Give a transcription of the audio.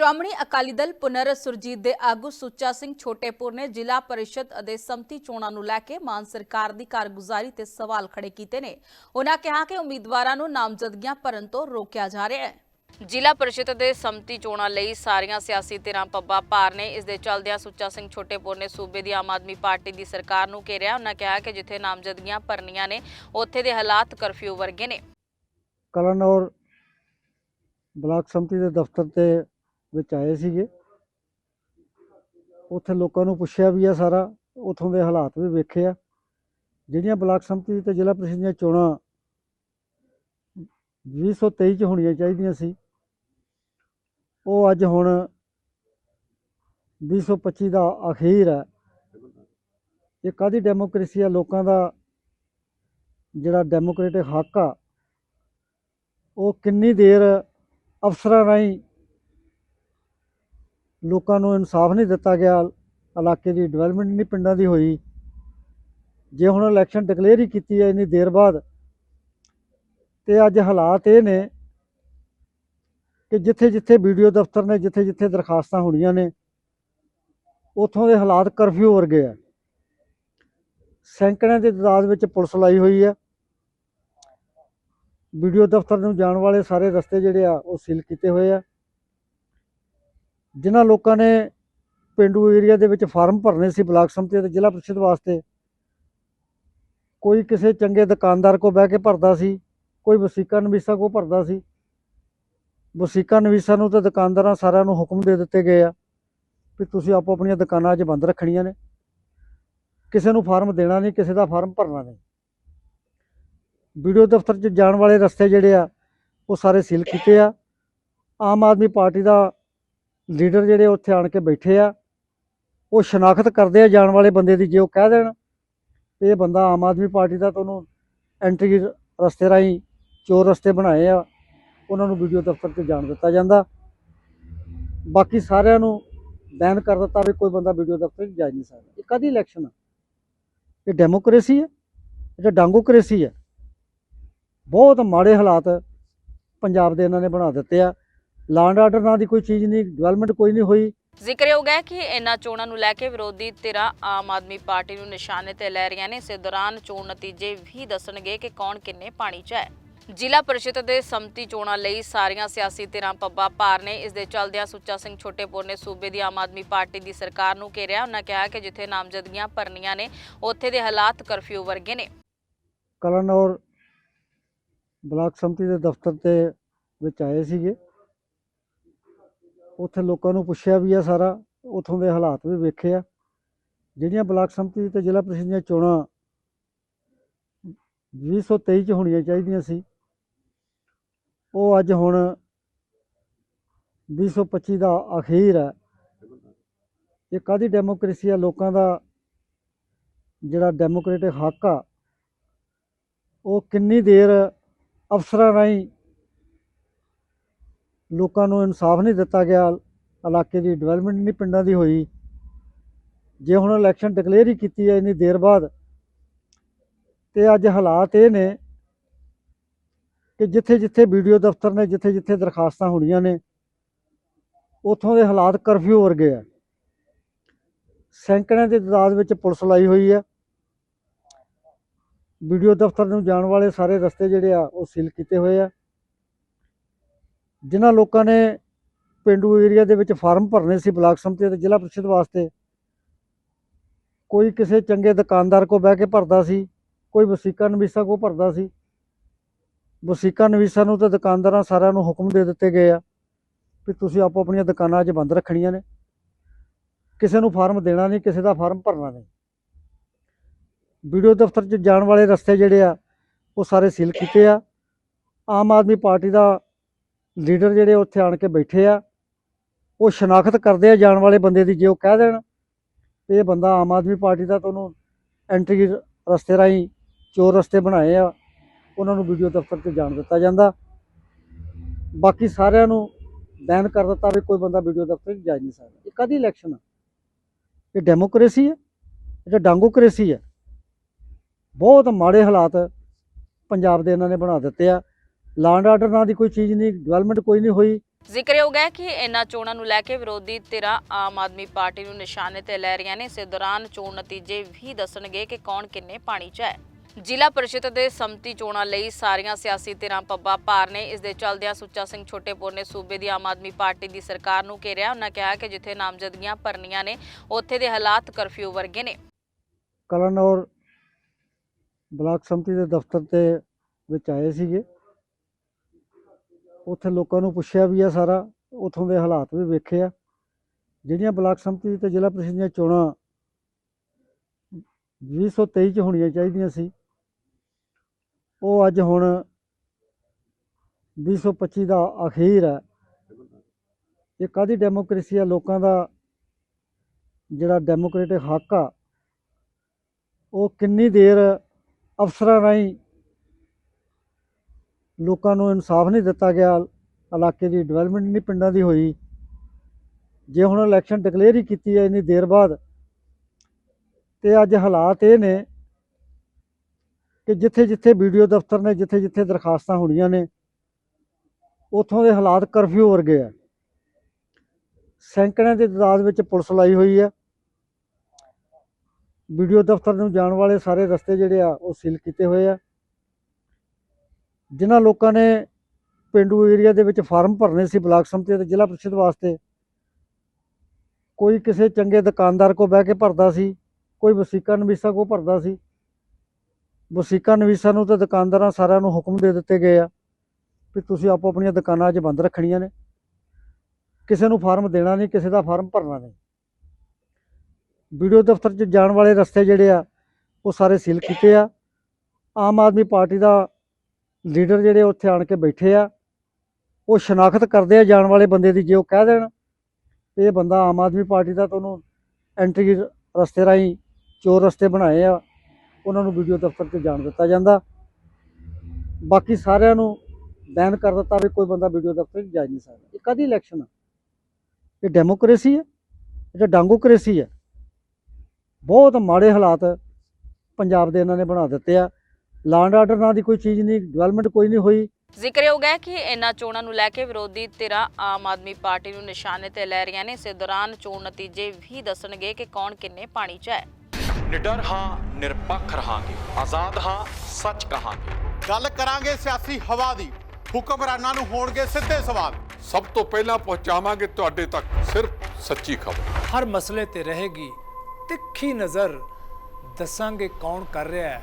ਸ਼੍ਰੋਮਣੀ ਅਕਾਲੀ ਦਲ ਪੁਨਰ ਸੁਰਜੀਤ ਦੇ ਆਗੂ ਸੁੱਚਾ ਸਿੰਘ ਛੋਟੇਪੁਰ ਨੇ ਜ਼ਿਲ੍ਹਾ ਪਰਿਸ਼ਦ ਅਤੇ ਸੰਮਤੀ ਚੋਣਾਂ ਨੂੰ ਲੈ ਕੇ ਮਾਨ ਸਰਕਾਰ ਦੀ ਕਾਰਗੁਜ਼ਾਰੀ ਤੇ ਸਵਾਲ ਖੜੇ ਕੀਤੇ ਨੇ। ਉਹਨਾਂ ਕਿਹਾ ਕਿ ਉਮੀਦਵਾਰਾਂ ਨੂੰ ਨਾਮਜ਼ਦਗੀਆਂ ਭਰਨ ਤੋਂ ਰੋਕਿਆ ਜਾ ਰਿਹਾ ਹੈ। ਜ਼ਿਲ੍ਹਾ ਪਰਿਸ਼ਦ ਦੇ ਸੰਮਤੀ ਚੋਣਾਂ ਲਈ ਸਾਰੀਆਂ ਸਿਆਸੀ ਧਿਰਾਂ ਪੱਬਾ ਭਾਰ ਨੇ ਇਸ ਦੇ ਚੱਲਦਿਆਂ ਸੁੱਚਾ ਸਿੰਘ ਛੋਟੇਪੁਰ ਨੇ ਸੂਬੇ ਦੀ ਆਮ ਆਦਮੀ ਪਾਰਟੀ ਦੀ ਸਰਕਾਰ ਨੂੰ ਘੇਰਿਆ। ਉਹਨਾਂ ਕਿਹਾ ਕਿ ਜਿੱਥੇ ਨਾਮਜ਼ਦਗੀਆਂ ਭਰਨੀਆਂ ਨੇ ਉੱਥੇ ਦੇ ਹਾਲਾਤ ਕਰਫਿਊ ਵਰਗੇ ਨੇ। ਕਲਨੌਰ ਬਲਾਕ ਸੰਮਤੀ ਦੇ ਦਫ਼ਤਰ ਤੇ ਵਿੱਚ ਆਏ ਸੀਗੇ। ਉੱਥੇ ਲੋਕਾਂ ਨੂੰ ਪੁੱਛਿਆ ਵੀ ਆ ਸਾਰਾ, ਉਥੋਂ ਦੇ ਹਾਲਾਤ ਵੀ ਵੇਖੇ ਆ। ਜਿਹੜੀਆਂ ਬਲਾਕ ਸੰਮਤੀ ਤੇ ਜ਼ਿਲ੍ਹਾ ਪ੍ਰੀਸ਼ਦ ਦੀਆਂ ਚੋਣਾਂ 2023 ਚ ਹੋਣੀਆਂ ਚਾਹੀਦੀਆਂ ਸੀ, ਉਹ ਅੱਜ ਹੁਣ 2025 ਦਾ ਅਖੀਰ ਹੈ ਇਹ ਕਾਦੀ ਡੈਮੋਕ੍ਰੇਸੀ ਆ? ਲੋਕਾਂ ਦਾ ਜਿਹੜਾ ਡੈਮੋਕ੍ਰੇਟਿਕ ਹੱਕ ਆ, ਉਹ ਕਿੰਨੀ ਦੇਰ ਅਫਸਰਾਂ ਰਾਹੀਂ ਲੋਕਾਂ ਨੂੰ ਇਨਸਾਫ ਨਹੀਂ ਦਿੱਤਾ ਗਿਆ, ਇਲਾਕੇ ਦੀ ਡਿਵੈਲਪਮੈਂਟ ਨਹੀਂ ਪਿੰਡਾਂ ਦੀ ਹੋਈ। ਜੇ ਹੁਣ ਇਲੈਕਸ਼ਨ ਡਿਕਲੇਅਰ ਹੀ ਕੀਤੀ ਹੈ, ਇੰਨੀ ਦੇਰ ਬਾਅਦ, ਤੇ ਅੱਜ ਹਾਲਾਤ ਇਹ ਨੇ ਕਿ ਜਿੱਥੇ ਜਿੱਥੇ ਵੀਡੀਓ ਦਫ਼ਤਰ ਨੇ ਜਿੱਥੇ ਜਿੱਥੇ ਦਰਖਾਸਤਾਂ ਹੋਣੀਆਂ ਨੇ, ਉਥੋਂ ਦੇ ਹਾਲਾਤ ਕਰਫਿਊ ਵਰਗੇ ਆ। ਸੈਂਕੜਿਆਂ ਦੀ ਤਾਦਾਦ ਵਿੱਚ ਪੁਲਿਸ ਲਾਈ ਹੋਈ ਆ। ਵੀਡੀਓ ਦਫ਼ਤਰ ਨੂੰ ਜਾਣ ਵਾਲੇ ਸਾਰੇ ਰਸਤੇ ਜਿਹੜੇ ਆ, ਉਹ ਸੀਲ ਕੀਤੇ ਹੋਏ ਆ। ਜਿਨ੍ਹਾਂ ਲੋਕਾਂ ਨੇ ਪਿੰਡੂ ਏਰੀਆ ਦੇ ਵਿੱਚ ਫਾਰਮ ਭਰਨੇ ਸੀ ਬਲਾਕ ਸੰਮਤੀ ਅਤੇ ਜ਼ਿਲ੍ਹਾ ਪ੍ਰੀਸ਼ਦ ਵਾਸਤੇ, ਕੋਈ ਕਿਸੇ ਚੰਗੇ ਦੁਕਾਨਦਾਰ ਕੋ ਬਹਿ ਕੇ ਭਰਦਾ ਸੀ, ਕੋਈ ਵਸੀਕਾ ਨਵੀਸਾ ਕੋ ਭਰਦਾ ਸੀ। ਵਸੀਕਾ ਨਵੀਸਾ ਨੂੰ ਤਾਂ ਦੁਕਾਨਦਾਰਾਂ ਸਾਰਿਆਂ ਨੂੰ ਹੁਕਮ ਦੇ ਦਿੱਤੇ ਗਏ ਆ ਵੀ ਤੁਸੀਂ ਆਪੋ ਆਪਣੀਆਂ ਦੁਕਾਨਾਂ 'ਚ ਬੰਦ ਰੱਖਣੀਆਂ ਨੇ। ਕਿਸੇ ਨੂੰ ਫਾਰਮ ਦੇਣਾ ਨਹੀਂ, ਕਿਸੇ ਦਾ ਫਾਰਮ ਭਰਨਾ ਨਹੀਂ। ਵੀਡੀਓ ਦਫ਼ਤਰ 'ਚ ਜਾਣ ਵਾਲੇ ਰਸਤੇ ਜਿਹੜੇ ਆ, ਉਹ ਸਾਰੇ ਸੀਲ ਕੀਤੇ ਆ। ਆਮ ਆਦਮੀ ਪਾਰਟੀ ਦਾ ਲੀਡਰ ਜਿਹੜੇ ਉੱਥੇ ਆਣ ਕੇ ਬੈਠੇ ਆ, ਉਹ ਸ਼ਨਾਖਤ ਕਰਦੇ ਆ ਜਾਣ ਵਾਲੇ ਬੰਦੇ ਦੀ ਜੇ ਉਹ ਕਹਿ ਦੇਣ ਵੀ ਇਹ ਬੰਦਾ ਆਮ ਆਦਮੀ ਪਾਰਟੀ ਦਾ ਤਾਂ ਉਹਨੂੰ ਐਂਟਰੀ ਰਸਤੇ ਰਾਹੀਂ ਚੋਰ ਰਸਤੇ ਬਣਾਏ ਆ, ਉਹਨਾਂ ਨੂੰ ਵੀਡੀਓ ਦਫ਼ਤਰ 'ਤੇ ਜਾਣ ਦਿੱਤਾ ਜਾਂਦਾ। ਬਾਕੀ ਸਾਰਿਆਂ ਨੂੰ ਬੈਨ ਕਰ ਦਿੱਤਾ ਵੀ ਕੋਈ ਬੰਦਾ ਵੀਡੀਓ ਦਫ਼ਤਰ 'ਚ ਜਾ ਨਹੀਂ ਸਕਦਾ। ਇਹ ਕਾਦੀ ਇਲੈਕਸ਼ਨ ਆ? ਇਹ ਡੈਮੋਕ੍ਰੇਸੀ ਹੈ ਇਹ ਤਾਂ ਡਾਂਗੋਕ੍ਰੇਸੀ ਹੈ ਬਹੁਤ ਮਾੜੇ ਹਾਲਾਤ ਪੰਜਾਬ ਦੇ ਇਹਨਾਂ ਨੇ ਬਣਾ ਦਿੱਤੇ ਆ। ਲਾਂਡ ਆਰਡਰ ਨਾਂ ਦੀ ਕੋਈ ਚੀਜ਼ ਨਹੀਂ ਡਿਵੈਲਪਮੈਂਟ ਕੋਈ ਨਹੀਂ ਹੋਈ। ਜ਼ਿਕਰਯੋਗ ਹੈ ਕਿ ਇਹਨਾਂ ਚੋਣਾਂ ਨੂੰ ਲੈ ਕੇ ਵਿਰੋਧੀ ਧਿਰਾਂ ਆਮ ਆਦਮੀ ਪਾਰਟੀ ਨੂੰ ਨਿਸ਼ਾਨੇ ਤੇ ਲੈ ਰਹੀਆਂ ਨੇ। ਇਸੇ ਦੌਰਾਨ ਚੋਣ ਨਤੀਜੇ ਵੀ ਦੱਸਣਗੇ ਕਿ ਕੌਣ ਕਿੰਨੇ ਪਾਣੀ 'ਚ ਹੈ। ਜ਼ਿਲ੍ਹਾ ਪਰਿਸ਼ਦ ਦੇ ਸੰਮਤੀ ਚੋਣਾਂ ਲਈ ਸਾਰੀਆਂ ਸਿਆਸੀ ਧਿਰਾਂ ਪੱਬਾ ਭਾਰ ਨੇ। ਇਸ ਦੇ ਚੱਲਦਿਆਂ ਸੁੱਚਾ ਸਿੰਘ ਛੋਟੇਪੁਰ ਨੇ ਸੂਬੇ ਦੀ ਆਮ ਆਦਮੀ ਪਾਰਟੀ ਦੀ ਸਰਕਾਰ ਨੂੰ ਘੇਰਿਆ। ਉਹਨਾਂ ਕਿਹਾ ਕਿ ਜਿੱਥੇ ਨਾਮਜ਼ਦਗੀਆਂ ਭਰਨੀਆਂ ਨੇ ਉੱਥੇ ਦੇ ਹਾਲਾਤ ਕਰਫਿਊ ਵਰਗੇ ਨੇ। ਕਲਨੌਰ ਬਲਾਕ ਸੰਮਤੀ ਦੇ ਦਫ਼ਤਰ ਤੇ ਵਿੱਚ ਆਏ ਸੀਗੇ। ਉੱਥੇ ਲੋਕਾਂ ਨੂੰ ਪੁੱਛਿਆ ਵੀ ਆ ਸਾਰਾ, ਉਥੋਂ ਦੇ ਹਾਲਾਤ ਵੀ ਵੇਖੇ ਆ। ਜਿਹੜੀਆਂ ਬਲਾਕ ਸੰਮਤੀ ਤੇ ਜ਼ਿਲ੍ਹਾ ਪ੍ਰੀਸ਼ਦ ਦੀਆਂ ਚੋਣਾਂ 2023 ਚ ਹੋਣੀਆਂ ਚਾਹੀਦੀਆਂ ਸੀ, ਉਹ ਅੱਜ ਹੁਣ 2025 ਦਾ ਅਖੀਰ ਹੈ ਇਹ ਕਾਦੀ ਡੈਮੋਕ੍ਰੇਸੀ ਆ? ਲੋਕਾਂ ਦਾ ਜਿਹੜਾ ਡੈਮੋਕ੍ਰੇਟਿਕ ਹੱਕ ਆ, ਉਹ ਕਿੰਨੀ ਦੇਰ ਅਫਸਰਾਂ ਰਾਹੀਂ ਲੋਕਾਂ ਨੂੰ ਇਨਸਾਫ ਨਹੀਂ ਦਿੱਤਾ ਗਿਆ, ਇਲਾਕੇ ਦੀ ਡਿਵੈਲਪਮੈਂਟ ਨਹੀਂ ਪਿੰਡਾਂ ਦੀ ਹੋਈ। ਜੇ ਹੁਣ ਇਲੈਕਸ਼ਨ ਡਿਕਲੇਅਰ ਹੀ ਕੀਤੀ ਹੈ ਇੰਨੀ ਦੇਰ ਬਾਅਦ, ਤੇ ਅੱਜ ਹਾਲਾਤ ਇਹ ਨੇ ਕਿ ਜਿੱਥੇ ਜਿੱਥੇ ਵੀਡੀਓ ਦਫ਼ਤਰ ਨੇ ਜਿੱਥੇ ਜਿੱਥੇ ਦਰਖਾਸਤਾਂ ਹੋਣੀਆਂ ਨੇ, ਉਥੋਂ ਦੇ ਹਾਲਾਤ ਕਰਫਿਊ ਵਰਗੇ ਆ। ਸੈਂਕੜਿਆਂ ਦੀ ਤਾਦਾਦ ਵਿੱਚ ਪੁਲਿਸ ਲਾਈ ਹੋਈ ਆ। ਵੀਡੀਓ ਦਫ਼ਤਰ ਨੂੰ ਜਾਣ ਵਾਲੇ ਸਾਰੇ ਰਸਤੇ ਜਿਹੜੇ ਆ, ਉਹ ਸੀਲ ਕੀਤੇ ਹੋਏ ਆ। ਜਿਨ੍ਹਾਂ ਲੋਕਾਂ ਨੇ ਪਿੰਡੂ ਏਰੀਆ ਦੇ ਵਿੱਚ ਫਾਰਮ ਭਰਨੇ ਸੀ ਬਲਾਕ ਸੰਮਤੀ ਅਤੇ ਜ਼ਿਲ੍ਹਾ ਪ੍ਰੀਸ਼ਦ ਵਾਸਤੇ, ਕੋਈ ਕਿਸੇ ਚੰਗੇ ਦੁਕਾਨਦਾਰ ਕੋ ਬਹਿ ਕੇ ਭਰਦਾ ਸੀ, ਕੋਈ ਵਸੀਕਾ ਨਵੀਸਾ ਕੋ ਭਰਦਾ ਸੀ। ਵਸੀਕਾ ਨਵੀਸਾ ਨੂੰ ਤਾਂ ਦੁਕਾਨਦਾਰਾਂ ਸਾਰਿਆਂ ਨੂੰ ਹੁਕਮ ਦੇ ਦਿੱਤੇ ਗਏ ਆ ਵੀ ਤੁਸੀਂ ਆਪੋ ਆਪਣੀਆਂ ਦੁਕਾਨਾਂ 'ਚ ਬੰਦ ਰੱਖਣੀਆਂ ਨੇ। ਕਿਸੇ ਨੂੰ ਫਾਰਮ ਦੇਣਾ ਨਹੀਂ, ਕਿਸੇ ਦਾ ਫਾਰਮ ਭਰਨਾ ਨਹੀਂ। ਵੀਡੀਓ ਦਫ਼ਤਰ 'ਚ ਜਾਣ ਵਾਲੇ ਰਸਤੇ ਜਿਹੜੇ ਆ, ਉਹ ਸਾਰੇ ਸੀਲ ਕੀਤੇ ਆ। ਆਮ ਆਦਮੀ ਪਾਰਟੀ ਦਾ ਲੀਡਰ ਜਿਹੜੇ ਉੱਥੇ ਆਣ ਕੇ ਬੈਠੇ ਆ, ਉਹ ਸ਼ਨਾਖਤ ਕਰਦੇ ਆ ਜਾਣ ਵਾਲੇ ਬੰਦੇ ਦੀ, ਜੇ ਉਹ ਕਹਿ ਦੇਣ ਵੀ ਇਹ ਬੰਦਾ ਆਮ ਆਦਮੀ ਪਾਰਟੀ ਦਾ ਤੁਹਾਨੂੰ ਐਂਟਰੀ ਰਸਤੇ ਰਾਹੀਂ ਚੋਰ ਰਸਤੇ ਬਣਾਏ ਆ, ਉਹਨਾਂ ਨੂੰ ਵੀਡੀਓ ਦਫ਼ਤਰ 'ਤੇ ਜਾਣ ਦਿੱਤਾ ਜਾਂਦਾ। ਬਾਕੀ ਸਾਰਿਆਂ ਨੂੰ ਬੈਨ ਕਰ ਦਿੱਤਾ ਵੀ ਕੋਈ ਬੰਦਾ ਵੀਡੀਓ ਦਫ਼ਤਰ 'ਚ ਜਾ ਨਹੀਂ ਸਕਦਾ। ਇਹ ਕਾਦੀ ਇਲੈਕਸ਼ਨ ਆ? ਇਹ ਡੈਮੋਕ੍ਰੇਸੀ ਹੈ ਇਹ ਤਾਂ ਡਾਂਗੋਕ੍ਰੇਸੀ ਹੈ ਬਹੁਤ ਮਾੜੇ ਹਾਲਾਤ ਪੰਜਾਬ ਦੇ ਇਹਨਾਂ ਨੇ ਬਣਾ ਦਿੱਤੇ ਆ। ਲਾਂਡ ਆਰਡਰ ਨਾਂ ਦੀ ਕੋਈ ਚੀਜ਼ ਨਹੀਂ ਡਿਵੈਲਪਮੈਂਟ ਕੋਈ ਨਹੀਂ ਹੋਈ। ਜ਼ਿਕਰਯੋਗ ਹੈ ਕਿ ਇਹਨਾਂ ਚੋਣਾਂ ਨੂੰ ਲੈ ਕੇ ਵਿਰੋਧੀ ਧਿਰਾਂ ਆਮ ਆਦਮੀ ਪਾਰਟੀ ਨੂੰ ਨਿਸ਼ਾਨੇ ਤੇ ਲੈ ਰਹੀਆਂ ਨੇ। ਇਸੇ ਦੌਰਾਨ ਚੋਣ ਨਤੀਜੇ ਵੀ ਦੱਸਣਗੇ ਕਿ ਕੌਣ ਕਿੰਨੇ ਪਾਣੀ 'ਚ ਹੈ। ਜ਼ਿਲ੍ਹਾ ਪਰਿਸ਼ਦ ਦੇ ਸੰਮਤੀ ਚੋਣਾਂ ਲਈ ਸਾਰੀਆਂ ਸਿਆਸੀ ਧਿਰਾਂ ਪੱਬਾਂ ਭਾਰ ਨੇ। ਇਸ ਦੇ ਚੱਲਦਿਆਂ ਸੁੱਚਾ ਸਿੰਘ ਛੋਟੇਪੁਰ ਨੇ ਸੂਬੇ ਦੀ ਆਮ ਆਦਮੀ ਪਾਰਟੀ ਦੀ ਸਰਕਾਰ ਨੂੰ ਘੇਰਿਆ। ਉਹਨਾਂ ਕਿਹਾ ਕਿ ਜਿੱਥੇ ਨਾਮਜ਼ਦਗੀਆਂ ਭਰਨੀਆਂ ਨੇ ਉੱਥੇ ਦੇ ਹਾਲਾਤ ਕਰਫਿਊ ਵਰਗੇ ਨੇ। ਕਲਨੌਰ ਬਲਾਕ ਸੰਮਤੀ ਦੇ ਦਫ਼ਤਰ ਤੇ ਵਿੱਚ ਆਏ ਸੀਗੇ। ਉੱਥੇ ਲੋਕਾਂ ਨੂੰ ਪੁੱਛਿਆ ਵੀ ਆ ਸਾਰਾ, ਉੱਥੋਂ ਦੇ ਹਾਲਾਤ ਵੀ ਵੇਖੇ ਆ। ਜਿਹੜੀਆਂ ਬਲਾਕ ਸੰਮਤੀ ਤੇ ਜ਼ਿਲ੍ਹਾ ਪ੍ਰੀਸ਼ਦ ਦੀਆਂ ਚੋਣਾਂ 2023 ਚ ਹੋਣੀਆਂ ਚਾਹੀਦੀਆਂ ਸੀ, ਉਹ ਅੱਜ ਹੁਣ 2025 ਦਾ ਅਖੀਰ ਹੈ ਇਹ ਕਾਦੀ ਡੈਮੋਕ੍ਰੇਸੀ ਆ? ਲੋਕਾਂ ਦਾ ਜਿਹੜਾ ਡੈਮੋਕ੍ਰੇਟਿਕ ਹੱਕ ਆ, ਉਹ ਕਿੰਨੀ ਦੇਰ ਅਫਸਰਾਂ ਰਾਹੀਂ ਲੋਕਾਂ ਨੂੰ ਇਨਸਾਫ ਨਹੀਂ ਦਿੱਤਾ ਗਿਆ, ਇਲਾਕੇ ਦੀ ਡਿਵੈਲਪਮੈਂਟ ਨਹੀਂ ਪਿੰਡਾਂ ਦੀ ਹੋਈ। ਜੇ ਹੁਣ ਇਲੈਕਸ਼ਨ ਡਿਕਲੇਅਰ ਹੀ ਕੀਤੀ ਹੈ ਇੰਨੀ ਦੇਰ ਬਾਅਦ, ਤੇ ਅੱਜ ਹਾਲਾਤ ਇਹ ਨੇ ਕਿ ਜਿੱਥੇ ਜਿੱਥੇ ਵੀਡੀਓ ਦਫ਼ਤਰ ਨੇ ਜਿੱਥੇ ਜਿੱਥੇ ਦਰਖਾਸਤਾਂ ਹੋਣੀਆਂ ਨੇ, ਉੱਥੋਂ ਦੇ ਹਾਲਾਤ ਕਰਫਿਊ ਵਰਗੇ ਆ। ਸੈਂਕੜਿਆਂ ਦੀ ਤਾਦਾਦ ਵਿੱਚ ਪੁਲਿਸ ਲਾਈ ਹੋਈ ਆ। ਵੀਡੀਓ ਦਫ਼ਤਰ ਨੂੰ ਜਾਣ ਵਾਲੇ ਸਾਰੇ ਰਸਤੇ ਜਿਹੜੇ ਆ, ਉਹ ਸੀਲ ਕੀਤੇ ਹੋਏ ਆ। ਜਿਨ੍ਹਾਂ ਲੋਕਾਂ ਨੇ ਪਿੰਡੂ ਏਰੀਆ ਦੇ ਵਿੱਚ ਫਾਰਮ ਭਰਨੇ ਸੀ ਬਲਾਕ ਸੰਮਤੀ ਤੇ ਜ਼ਿਲ੍ਹਾ ਪ੍ਰੀਸ਼ਦ ਵਾਸਤੇ, ਕੋਈ ਕਿਸੇ ਚੰਗੇ ਦੁਕਾਨਦਾਰ ਕੋ ਬਹਿ ਕੇ ਭਰਦਾ ਸੀ, ਕੋਈ ਵਸੀਕਾ ਨਵੀਸਾ ਕੋ ਭਰਦਾ ਸੀ। ਵਸੀਕਾ ਨਵੀਸਾ ਨੂੰ ਤਾਂ ਦੁਕਾਨਦਾਰਾਂ ਸਾਰਿਆਂ ਨੂੰ ਹੁਕਮ ਦੇ ਦਿੱਤੇ ਗਏ ਆ ਵੀ ਤੁਸੀਂ ਆਪੋ ਆਪਣੀਆਂ ਦੁਕਾਨਾਂ ਅੱਜ ਬੰਦ ਰੱਖਣੀਆਂ ਨੇ। ਕਿਸੇ ਨੂੰ ਫਾਰਮ ਦੇਣਾ ਨਹੀਂ, ਕਿਸੇ ਦਾ ਫਾਰਮ ਭਰਨਾ ਨਹੀਂ। ਵੀਡੀਓ ਦਫ਼ਤਰ 'ਚ ਜਾਣ ਵਾਲੇ ਰਸਤੇ ਜਿਹੜੇ ਆ, ਉਹ ਸਾਰੇ ਸੀਲ ਕੀਤੇ ਆ। ਆਮ ਆਦਮੀ ਪਾਰਟੀ ਦਾ ਲੀਡਰ ਜਿਹੜੇ ਉੱਥੇ ਆਣ ਕੇ ਬੈਠੇ ਆ, ਉਹ ਸ਼ਨਾਖਤ ਕਰਦੇ ਆ ਜਾਣ ਵਾਲੇ ਬੰਦੇ ਦੀ ਜੇ ਉਹ ਕਹਿ ਦੇਣ ਵੀ ਇਹ ਬੰਦਾ ਆਮ ਆਦਮੀ ਪਾਰਟੀ ਦਾ ਤੁਹਾਨੂੰ ਐਂਟਰੀ ਰਸਤੇ ਰਾਹੀਂ ਚੋਰ ਰਸਤੇ ਬਣਾਏ ਆ, ਉਹਨਾਂ ਨੂੰ ਵੀਡੀਓ ਦਫ਼ਤਰ 'ਤੇ ਜਾਣ ਦਿੱਤਾ ਜਾਂਦਾ। ਬਾਕੀ ਸਾਰਿਆਂ ਨੂੰ ਬੈਨ ਕਰ ਦਿੱਤਾ ਵੀ ਕੋਈ ਬੰਦਾ ਵੀਡੀਓ ਦਫ਼ਤਰ 'ਚ ਜਾ ਨਹੀਂ ਸਕਦਾ। ਇਹ ਕਦੀ ਇਲੈਕਸ਼ਨ ਆ? ਇਹ ਡੈਮੋਕ੍ਰੇਸੀ ਹੈ ਇਹ ਤਾਂ ਡਾਂਗੋਕ੍ਰੇਸੀ ਹੈ ਬਹੁਤ ਮਾੜੇ ਹਾਲਾਤ ਪੰਜਾਬ ਦੇ ਇਹਨਾਂ ਨੇ ਬਣਾ ਦਿੱਤੇ ਆ। ਲਾਂਡ ਆਰਡਰ ਨਾਂ ਦੀ ਕੋਈ ਚੀਜ਼ ਨਹੀਂ ਡਿਵੈਲਪਮੈਂਟ ਕੋਈ ਨਹੀਂ ਹੋਈ। ਜ਼ਿਕਰਯੋਗ ਹੈ ਕਿ ਇਹਨਾਂ ਚੋਣਾਂ ਨੂੰ ਲੈ ਕੇ ਵਿਰੋਧੀ ਧਿਰਾਂ ਆਮ ਆਦਮੀ ਪਾਰਟੀ ਨੂੰ ਨਿਸ਼ਾਨੇ ਤੇ ਲੈ ਰਹੀਆਂ ਨੇ। ਇਸੇ ਦੌਰਾਨ ਚੋਣ ਨਤੀਜੇ ਵੀ ਦੱਸਣਗੇ ਕਿ ਕੌਣ ਕਿੰਨੇ ਪਾਣੀ 'ਚ ਹੈ। ਨਿਡਰ ਹਾਂ ਨਿਰਪੱਖ ਰਹਾਂਗੇ। ਆਜ਼ਾਦ ਹਾਂ ਸੱਚ ਕਹਾਂਗੇ। ਗੱਲ ਕਰਾਂਗੇ ਸਿਆਸੀ ਹਵਾ ਦੀ। ਹੁਕਮਰਾਨਾਂ ਨੂੰ ਹੋਣਗੇ ਸਿੱਧੇ ਸਵਾਲ। ਸਭ ਤੋਂ ਪਹਿਲਾਂ ਪਹੁੰਚਾਵਾਂਗੇ ਤੁਹਾਡੇ ਤੱਕ ਸਿਰਫ ਸੱਚੀ ਖਬਰ। ਹਰ ਮਸਲੇ ਤੇ ਰਹੇਗੀ ਤਿੱਖੀ ਨਜ਼ਰ। ਦੱਸਾਂਗੇ ਕੌਣ ਕਰ ਰਿਹਾ ਹੈ।